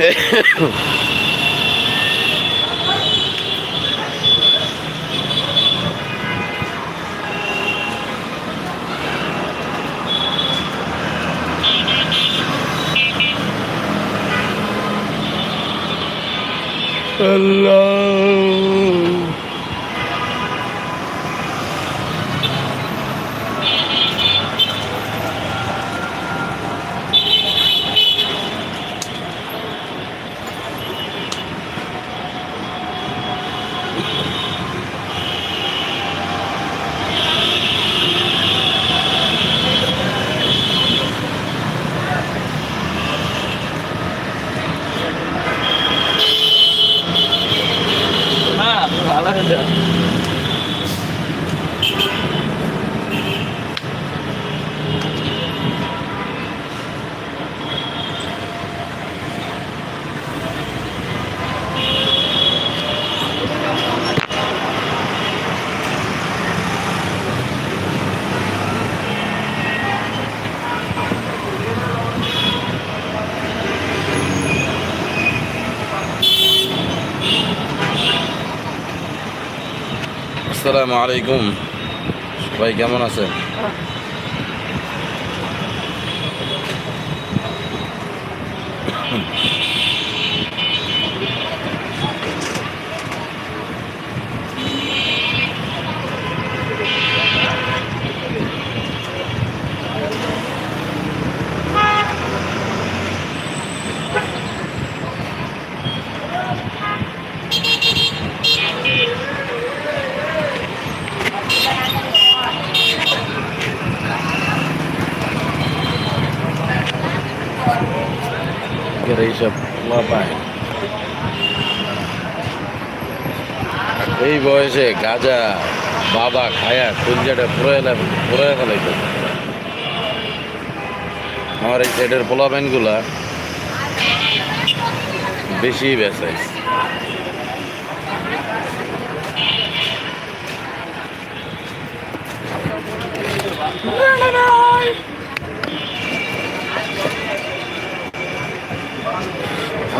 আল্লাহ হ্যাঁ ভালো হয়েছে আসসালামু আলাইকুম। সবাই কেমন আছেন? এই বয়সে গাজা, বাবা খায়া কুলজাটা পুরো এলা পুরো ফেলাইতে আমার এই সাইডের পোলা প্যান্টগুলা বেশি বেসাই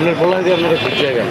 আপনার বলা যে আপনারা ঘুরতে গেল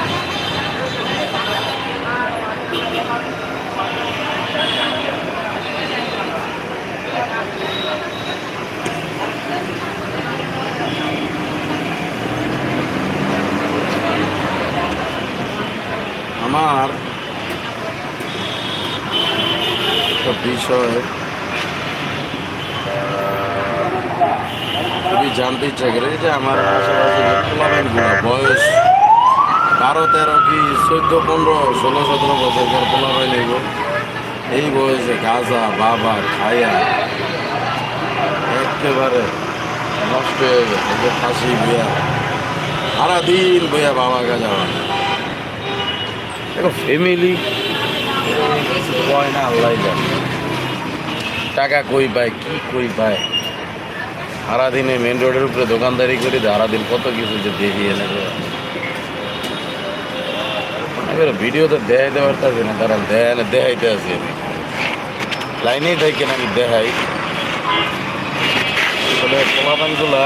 খুবই জানতে ইচ্ছা করে যে আমার আশেপাশে যে বয়স বারো, তেরো কি চোদ্দ, পনেরো, ষোলো, সতেরো বছরকার টুর্নামেন্ট এগো এই বয়সে গাজা, বাবা, খায়া, একেবারে নষ্ট হয়ে গেছে ফাঁসি বিয়া। সারাদিন বইয়া বাবা গাজা বাবা দেখো ফ্যামিলি কয় না আল্লাহ টাকা কই পায়, কি কই পায়? সারাদিনে মেন রোডের উপরে দোকানদারি করি, সারাদিন কত কিছু যে দেখি এনে। এবার ভিডিও তো দেখাইতে পারতেছি না কারণ দেখায় দেখাইতে আছি আমি। লাইনেই থাকি না, আমি দেখাই। আসলে পোলাপানগুলা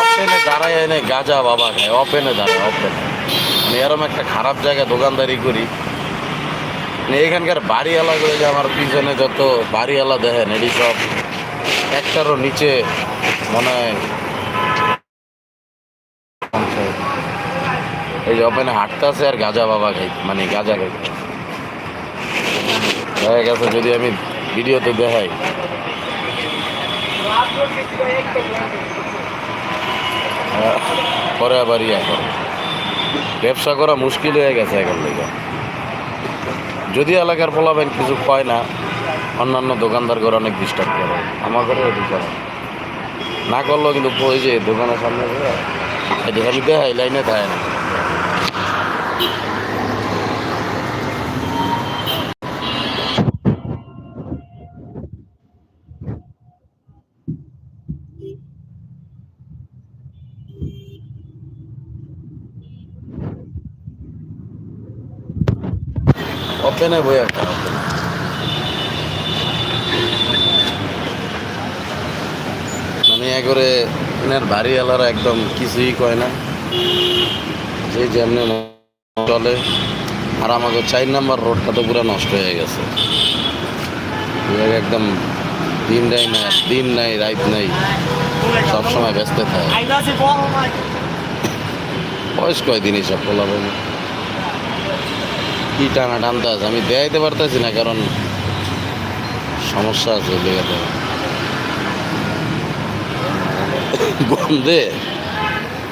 অপেনে দাঁড়ায় এনে গাজা বাবা খায় অপেনে দাঁড়ায় অপেনে আমি এরম একটা খারাপ জায়গায় দোকানদারি করি। এখানকার বাড়িওয়ালাগুলো যে আমার পিছনে যত বাড়িওয়ালা দেখেন, এটি সব একটারও নিচে মনে এই যে ওপেনে হাঁটতেছে আর গাঁজা বাবা খাই মানে গাঁজা খাই। দেখা গেছে, যদি আমি ভিডিওতে দেখাই। পরে আবার করে। ব্যবসা করা মুশকিল হয়ে গেছে এখন থেকে যদি এলাকার পোলাবেন কিছু কয় না অন্যান্য দোকানদার করে অনেক ডিস্টার্ব করে। আমাদেরও এটি করে। না করলেও কিন্তু যে দোকানের সামনে করে এটি দেখাই লাইনে থাকে না। ওপেনে বই একটা। করে এনার বাড়িওয়ালারা একদম কিছুই কয় না। যে যেমনি চলে, আর আমাকে চার নাম্বার রোডটা তো পুরো নষ্ট হয়ে গেছে। একদম দিন নাই না দিন নাই, রাত নাই, সবসময় ব্যস্ত থাকে। বয়স কয়দিন এইসব পোলাবেন কি টানা টানতে আছে, আমি দেখাইতে পারতেছি না, কারণ সমস্যা আছে লেগাতে গন্ধে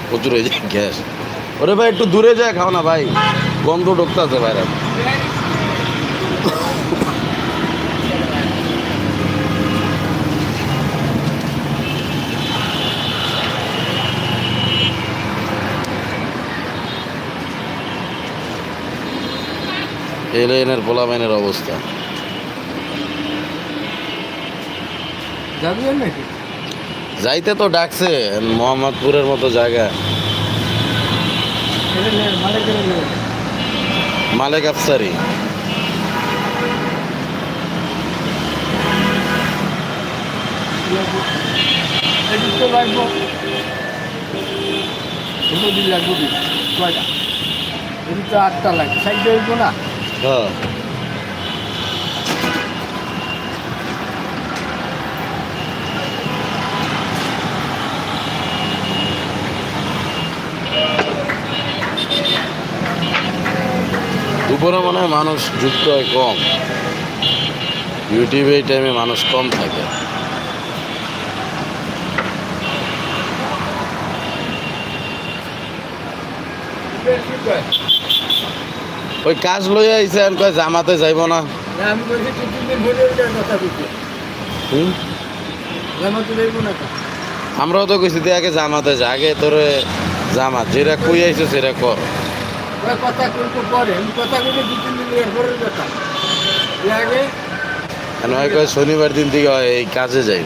প্রচুর হয়ে যায় গ্যাস। ওরে ভাই, একটু দূরে যায়, খাও না ভাই। গন্ধ ঢুকতে আছে বাইরে। এই লাইনের পোলামাইনের অবস্থা। যাবি নাকি? যাইতে তো ডাকছে মোহাম্মদপুরের মতো জায়গা মালেক আফসারি। লাগবো। কয়টা আটটা লাগবে। সাইডে না? হ্যাঁ। দুপুরে মনে হয় মানুষ যুক্ত হয় কম। ইউটিউবে এই টাইমে মানুষ কম থাকে। ওই কাজ লইয়া আইছে আমি কয় জামাতে যাইব না। আমরাও তো কইছি আগে জামাতে যা আগে তোরে জামাত যেটা কই আইছো সেটা কর। ওরা কথা কিন্তু পরে কথা দু তিন দিন এর পরের কথা। এর আগে কয় শনিবার দিন থেকে এই কাজে কি?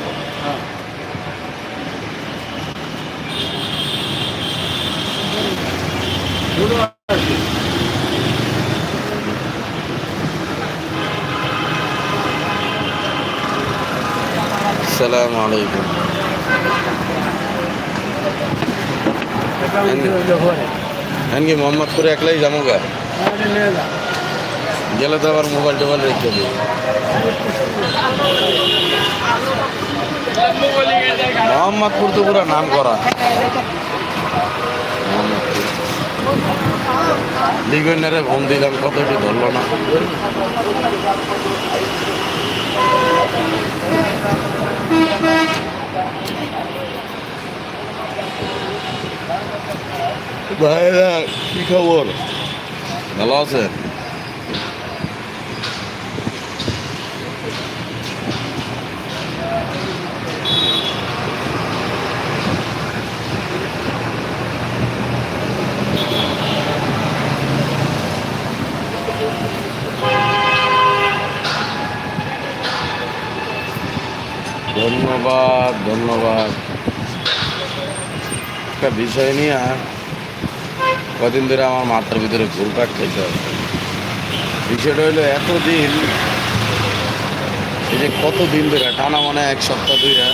সালাম আলাইকুম। এটা উঠে হ্যাঁ কি মোহাম্মদপুরে একলাই যাব গা। গেলে তো আবার মোবাইল টোবাইল রেখে দিই মোহাম্মদপুর তো পুরো নাম করা। লিগনারে ফোন দিলাম, কতটি ধরলো না। ভাইরা কি খবর ভালো আছে ধন্যবাদ ধন্যবাদ। একটা বিষয় নিয়ে কদিন ধরে আমার মাথার ভিতরে ঘুরপাক খেতে হবে বিষয়টা হইল এতদিন, এই যে কতদিন ধরে, টানা মানে এক সপ্তাহ ধরে